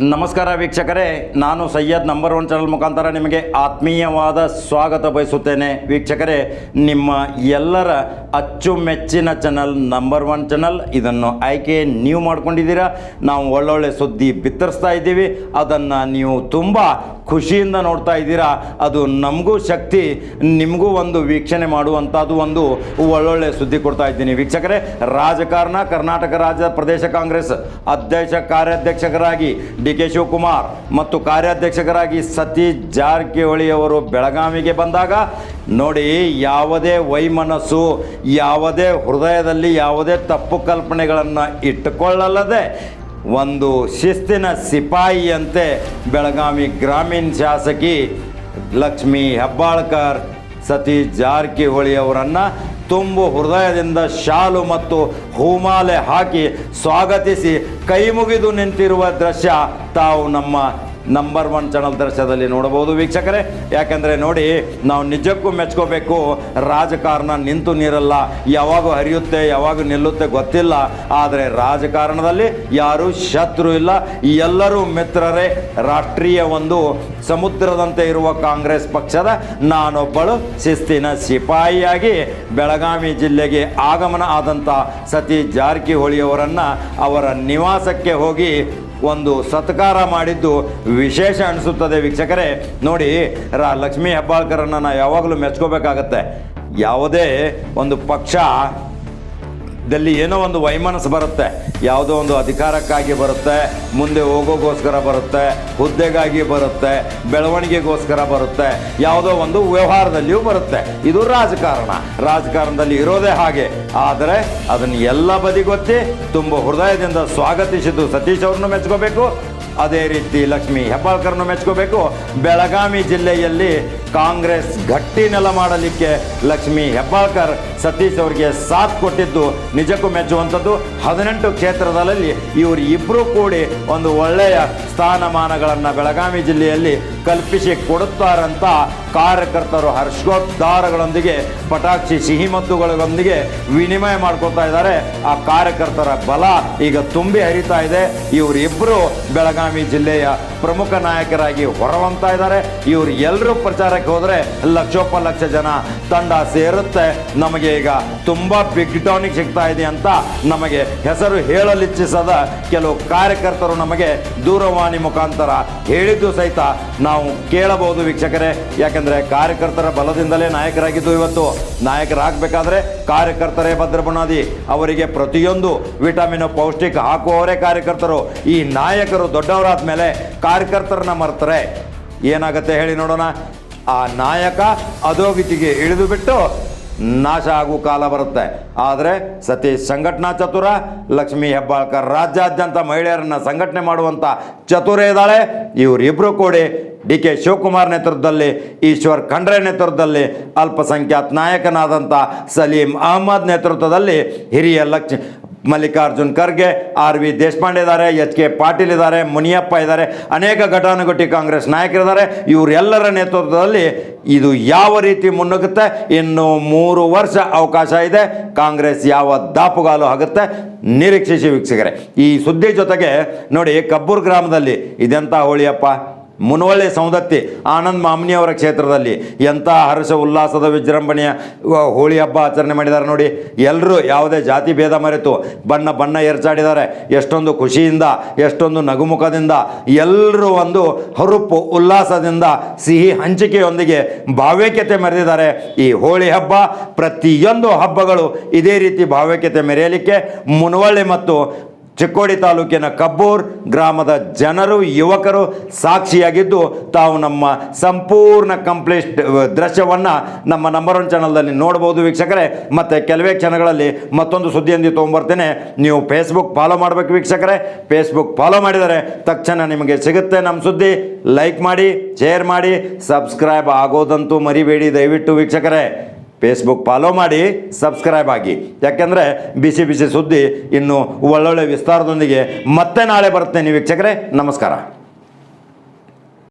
ನಮಸ್ಕಾರ ವೀಕ್ಷಕರೇ, ನಾನು ಸಯ್ಯದ್ ನಂಬರ್ ಒನ್ ಚಾನಲ್ ಮುಖಾಂತರ ನಿಮಗೆ ಆತ್ಮೀಯವಾದ ಸ್ವಾಗತ ಬಯಸುತ್ತೇನೆ. ವೀಕ್ಷಕರೇ, ನಿಮ್ಮ ಎಲ್ಲರ ಅಚ್ಚುಮೆಚ್ಚಿನ ಚಾನಲ್ ನಂಬರ್ ಒನ್ ಚಾನಲ್ ಇದನ್ನು ಆಯ್ಕೆ ನೀವು ಮಾಡ್ಕೊಂಡಿದ್ದೀರಾ? ನಾವು ಒಳ್ಳೊಳ್ಳೆ ಸುದ್ದಿ ಬಿತ್ತರಿಸ್ತಾ ಇದ್ದೀವಿ. ಅದನ್ನು ನೀವು ತುಂಬ ಖುಷಿಯಿಂದ ನೋಡ್ತಾ ಇದ್ದೀರಾ? ಅದು ನಮಗೂ ಶಕ್ತಿ, ನಿಮಗೂ ಒಂದು ವೀಕ್ಷಣೆ ಮಾಡುವಂಥದ್ದು ಒಂದು ಒಳ್ಳೊಳ್ಳೆ ಸುದ್ದಿ ಕೊಡ್ತಾ ಇದ್ದೀನಿ. ವೀಕ್ಷಕರೇ, ರಾಜಕಾರಣ, ಕರ್ನಾಟಕ ರಾಜ್ಯ ಪ್ರದೇಶ ಕಾಂಗ್ರೆಸ್ ಅಧ್ಯಕ್ಷ, ಕಾರ್ಯಾಧ್ಯಕ್ಷಕರಾಗಿ ಡಿ ಕೆ ಶಿವಕುಮಾರ್ ಮತ್ತು ಕಾರ್ಯಾಧ್ಯಕ್ಷಕರಾಗಿ ಸತೀಶ್ ಜಾರಕಿಹೊಳಿ ಅವರು ಬೆಳಗಾವಿಗೆ ಬಂದಾಗ, ನೋಡಿ, ಯಾವುದೇ ವೈಮನಸ್ಸು, ಯಾವುದೇ ಹೃದಯದಲ್ಲಿ ಯಾವುದೇ ತಪ್ಪು ಕಲ್ಪನೆಗಳನ್ನು ಇಟ್ಟುಕೊಳ್ಳಲ್ಲದೆ ಒಂದು ಶಿಸ್ತಿನ ಸಿಪಾಯಿಯಂತೆ ಬೆಳಗಾವಿ ಗ್ರಾಮೀಣ ಶಾಸಕಿ ಲಕ್ಷ್ಮೀ ಹೆಬ್ಬಾಳ್ಕರ್ ಸತೀಶ್ ಜಾರಕಿಹೊಳಿ ಅವರನ್ನು ತುಂಬು ಹೃದಯದಿಂದ ಶಾಲು ಮತ್ತು ಹೂಮಾಲೆ ಹಾಕಿ ಸ್ವಾಗತಿಸಿ ಕೈ ಮುಗಿದು ನಿಂತಿರುವ ದೃಶ್ಯ ತಾವು ನಮ್ಮ ನಂಬರ್ ಒನ್ ಚಾನಲ್ ದೃಶ್ಯದಲ್ಲಿ ನೋಡಬಹುದು ವೀಕ್ಷಕರೇ. ಯಾಕಂದರೆ ನೋಡಿ, ನಾವು ನಿಜಕ್ಕೂ ಮೆಚ್ಕೋಬೇಕು. ರಾಜಕಾರಣ ನಿಂತು ನೀರಲ್ಲ. ಯಾವಾಗ ಹರಿಯುತ್ತೆ, ಯಾವಾಗ ನಿಲ್ಲುತ್ತೆ ಗೊತ್ತಿಲ್ಲ. ಆದರೆ ರಾಜಕಾರಣದಲ್ಲಿ ಯಾರೂ ಶತ್ರು ಇಲ್ಲ. ಎಲ್ಲರೂ ಮಿತ್ರರೇ. ರಾಷ್ಟ್ರೀಯ ಒಂದು ಸಮುದ್ರದಂತೆ ಇರುವ ಕಾಂಗ್ರೆಸ್ ಪಕ್ಷದ ನಾನೊಬ್ಬಳು ಶಿಸ್ತಿನ ಸಿಪಾಯಿಯಾಗಿ ಬೆಳಗಾವಿ ಜಿಲ್ಲೆಗೆ ಆಗಮನ ಆದಂಥ ಸತಿ ಜಾರಕಿಹೊಳಿ ಅವರನ್ನು ಅವರ ನಿವಾಸಕ್ಕೆ ಹೋಗಿ ಒಂದು ಸತ್ಕಾರ ಮಾಡಿದ್ದು ವಿಶೇಷ ಅನಿಸುತ್ತದೆ ವೀಕ್ಷಕರೇ. ನೋಡಿ, ರಾ ಲಕ್ಷ್ಮೀ ಹೆಬ್ಬಾಳ್ಕರನ್ನು ನಾವು ಯಾವಾಗಲೂ ಮೆಚ್ಕೋಬೇಕಾಗತ್ತೆ. ಯಾವುದೇ ಒಂದು ಪಕ್ಷ ದಲ್ಲಿ ಏನೋ ಒಂದು ವೈಮನಸ್ಸು ಬರುತ್ತೆ. ಯಾವುದೋ ಒಂದು ಅಧಿಕಾರಕ್ಕಾಗಿ ಬರುತ್ತೆ, ಮುಂದೆ ಹೋಗೋಕ್ಕೋಸ್ಕರ ಬರುತ್ತೆ, ಹುದ್ದೆಗಾಗಿ ಬರುತ್ತೆ, ಬೆಳವಣಿಗೆಗೋಸ್ಕರ ಬರುತ್ತೆ, ಯಾವುದೋ ಒಂದು ವ್ಯವಹಾರದಲ್ಲಿಯೂ ಬರುತ್ತೆ. ಇದು ರಾಜಕಾರಣ. ರಾಜಕಾರಣದಲ್ಲಿ ಇರೋದೇ ಹಾಗೆ. ಆದರೆ ಅದನ್ನು ಎಲ್ಲ ಬದಿಗೊತ್ತಿ ತುಂಬ ಹೃದಯದಿಂದ ಸ್ವಾಗತಿಸಿದ್ದು ಸತೀಶ್ ಅವ್ರನ್ನೂ ಮೆಚ್ಕೋಬೇಕು. ಅದೇ ರೀತಿ ಲಕ್ಷ್ಮಿ ಹೆಬ್ಬಾಳ್ಕರ್ನು ಮೆಚ್ಕೋಬೇಕು. ಬೆಳಗಾವಿ ಜಿಲ್ಲೆಯಲ್ಲಿ ಕಾಂಗ್ರೆಸ್ ಗಟ್ಟಿ ನೆಲ ಮಾಡಲಿಕ್ಕೆ ಲಕ್ಷ್ಮಿ ಹೆಬ್ಬಾಳ್ಕರ್ ಸತೀಶ್ ಅವರಿಗೆ ಸಾಥ್ ಕೊಟ್ಟಿದ್ದು ನಿಜಕ್ಕೂ ಮೆಚ್ಚುವಂಥದ್ದು. ಹದಿನೆಂಟು ಕ್ಷೇತ್ರದಲ್ಲಿ ಇವರು ಇಬ್ಬರು ಕೂಡಿ ಒಂದು ಒಳ್ಳೆಯ ಸ್ಥಾನಮಾನಗಳನ್ನು ಬೆಳಗಾವಿ ಜಿಲ್ಲೆಯಲ್ಲಿ ಕಲ್ಪಿಸಿ ಕೊಡುತ್ತಾರಂತ ಕಾರ್ಯಕರ್ತರು ಹರ್ಷೋದ್ಧಾರಗಳೊಂದಿಗೆ, ಪಟಾಕ್ಷಿ ಸಿಹಿಮದ್ದುಗಳೊಂದಿಗೆ ವಿನಿಮಯ ಮಾಡ್ಕೊತಾ ಇದ್ದಾರೆ. ಆ ಕಾರ್ಯಕರ್ತರ ಬಲ ಈಗ ತುಂಬಿ ಹರಿತಾ ಇದೆ. ಇವರಿಬ್ಬರು ಬೆಳಗಾವಿ ಜಿಲ್ಲೆಯ ಪ್ರಮುಖ ನಾಯಕರಾಗಿ ಹೊರವಂತಾ ಇದ್ದಾರೆ. ಇವರು ಎಲ್ಲರೂ ಪ್ರಚಾರಕ್ಕೆ ಹೋದರೆ ಲಕ್ಷೋಪ ಲಕ್ಷ ಜನ ತಂಡ ಸೇರುತ್ತೆ. ನಮಗೆ ಈಗ ತುಂಬ ಬಿಗ್ ಟಾನಿಕ್ ಸಿಗ್ತಾ ಇದೆ ಅಂತ ನಮಗೆ ಹೆಸರು ಹೇಳಲಿಚ್ಛಿಸದ ಕೆಲವು ಕಾರ್ಯಕರ್ತರು ನಮಗೆ ದೂರವಾಣಿ ಮುಖಾಂತರ ಹೇಳಿದ್ದು ಸಹಿತ ನಾವು ಕೇಳಬಹುದು ವೀಕ್ಷಕರೇ. ಯಾಕೆಂದರೆ ಕಾರ್ಯಕರ್ತರ ಬಲದಿಂದಲೇ ನಾಯಕರಾಗಿದ್ದು ಇವತ್ತು. ನಾಯಕರಾಗಬೇಕಾದ್ರೆ ಕಾರ್ಯಕರ್ತರೇ ಭದ್ರ ಬುನಾದಿ. ಅವರಿಗೆ ಪ್ರತಿಯೊಂದು ವಿಟಮಿನ್, ಪೌಷ್ಟಿಕ ಹಾಕುವವರೇ ಕಾರ್ಯಕರ್ತರು. ಈ ನಾಯಕರು ದೊಡ್ಡವರಾದ ಮೇಲೆ ಕಾರ್ಯಕರ್ತರನ್ನ ಮರ್ತಾರೆ. ಏನಾಗುತ್ತೆ ಹೇಳಿ ನೋಡೋಣ. ಆ ನಾಯಕ ಅಧೋಗತಿಗೆ ಇಳಿದು ಬಿಟ್ಟು ನಾಶ ಆಗುವ ಕಾಲ ಬರುತ್ತೆ. ಆದರೆ ಸತೀಶ್ ಸಂಘಟನಾ ಚತುರ, ಲಕ್ಷ್ಮೀ ಹೆಬ್ಬಾಳ್ಕರ್ ರಾಜ್ಯಾದ್ಯಂತ ಮಹಿಳೆಯರನ್ನ ಸಂಘಟನೆ ಮಾಡುವಂಥ ಚತುರ ಇದ್ದಾಳೆ. ಇವರಿಬ್ಬರು ಕೂಡಿ ಡಿ ಕೆ ಶಿವಕುಮಾರ್ ನೇತೃತ್ವದಲ್ಲಿ, ಈಶ್ವರ್ ಖಂಡ್ರೆ ನೇತೃತ್ವದಲ್ಲಿ, ಅಲ್ಪಸಂಖ್ಯಾತ ನಾಯಕನಾದಂಥ ಸಲೀಂ ಅಹಮದ್ ನೇತೃತ್ವದಲ್ಲಿ ಹಿರಿಯ ಲಕ್ಷ ಮಲ್ಲಿಕಾರ್ಜುನ್ ಖರ್ಗೆ, ಆರ್ ವಿ ದೇಶಪಾಂಡೆ ಇದ್ದಾರೆ, ಎಚ್ ಕೆ ಪಾಟೀಲ್ ಇದ್ದಾರೆ, ಮುನಿಯಪ್ಪ ಇದ್ದಾರೆ, ಅನೇಕ ಘಟಾನುಘಟಿ ಕಾಂಗ್ರೆಸ್ ನಾಯಕರಿದ್ದಾರೆ. ಇವರೆಲ್ಲರ ನೇತೃತ್ವದಲ್ಲಿ ಇದು ಯಾವ ರೀತಿ ಮುನ್ನುಗ್ಗುತ್ತೆ? ಇನ್ನು ಮೂರು ವರ್ಷ ಅವಕಾಶ ಇದೆ. ಕಾಂಗ್ರೆಸ್ ಯಾವ ದಾಪುಗಾಲು ಆಗುತ್ತೆ ನಿರೀಕ್ಷಿಸಿ ವೀಕ್ಷಕರೇ. ಈ ಸುದ್ದಿ ಜೊತೆಗೆ ನೋಡಿ ಕಬ್ಬೂರ್ ಗ್ರಾಮದಲ್ಲಿ ಇದೆಂಥ ಹೋಳಿಯಪ್ಪ? ಮುನವಳ್ಳಿ ಸೌದತ್ತಿ ಆನಂದ್ ಮಾಮನಿಯವರ ಕ್ಷೇತ್ರದಲ್ಲಿ ಎಂಥ ಹರ್ಷ ಉಲ್ಲಾಸದ ವಿಜೃಂಭಣೆಯ ಹೋಳಿ ಹಬ್ಬ ಆಚರಣೆ ಮಾಡಿದ್ದಾರೆ ನೋಡಿ. ಎಲ್ಲರೂ ಯಾವುದೇ ಜಾತಿ ಭೇದ ಮರೆತು ಬಣ್ಣ ಬಣ್ಣ ಎರಚಾಡಿದ್ದಾರೆ ಎಷ್ಟೊಂದು ಖುಷಿಯಿಂದ, ಎಷ್ಟೊಂದು ನಗುಮುಖದಿಂದ ಎಲ್ಲರೂ ಒಂದು ಹರುಪು ಉಲ್ಲಾಸದಿಂದ, ಸಿಹಿ ಹಂಚಿಕೆಯೊಂದಿಗೆ ಭಾವೈಕ್ಯತೆ ಮೆರೆದಿದ್ದಾರೆ. ಈ ಹೋಳಿ ಹಬ್ಬ ಪ್ರತಿಯೊಂದು ಹಬ್ಬಗಳು ಇದೇ ರೀತಿ ಭಾವೈಕ್ಯತೆ ಮೆರೆಯಲಿಕ್ಕೆ ಮುನವಳ್ಳಿ ಮತ್ತು ಚಿಕ್ಕೋಡಿ ತಾಲೂಕಿನ ಕಬ್ಬೂರ್ ಗ್ರಾಮದ ಜನರು, ಯುವಕರು ಸಾಕ್ಷಿಯಾಗಿದ್ದು, ತಾವು ನಮ್ಮ ಸಂಪೂರ್ಣ ಕಂಪ್ಲೀಟ್ ದೃಶ್ಯವನ್ನು ನಮ್ಮ ನಂಬರ್ ಒನ್ ಚಾನಲ್ನಲ್ಲಿ ನೋಡ್ಬೋದು ವೀಕ್ಷಕರೇ. ಮತ್ತು ಕೆಲವೇ ಕ್ಷಣಗಳಲ್ಲಿ ಮತ್ತೊಂದು ಸುದ್ದಿಯೊಂದಿಗೆ ತೊಗೊಂಬರ್ತೇನೆ. ನೀವು ಫೇಸ್ಬುಕ್ ಫಾಲೋ ಮಾಡಬೇಕು ವೀಕ್ಷಕರೇ. ಫೇಸ್ಬುಕ್ ಫಾಲೋ ಮಾಡಿದರೆ ತಕ್ಷಣ ನಿಮಗೆ ಸಿಗುತ್ತೆ ನಮ್ಮ ಸುದ್ದಿ. ಲೈಕ್ ಮಾಡಿ ಶೇರ್ ಮಾಡಿ ಸಬ್ಸ್ಕ್ರೈಬ್ ಆಗೋದಂತೂ ಮರಿಬೇಡಿ ದಯವಿಟ್ಟು ವೀಕ್ಷಕರೇ. ಫೇಸ್ಬುಕ್ ಫಾಲೋ ಮಾಡಿ ಸಬ್ಸ್ಕ್ರೈಬ್ ಆಗಿ. ಯಾಕೆಂದರೆ ಬಿಸಿ ಬಿಸಿ ಸುದ್ದಿ ಇನ್ನು ಒಳ್ಳೊಳ್ಳೆ ವಿಸ್ತಾರದೊಂದಿಗೆ ಮತ್ತೆ ನಾಳೆ ಬರುತ್ತೆ ನೀವು ವೀಕ್ಷಕರೇ. ನಮಸ್ಕಾರ.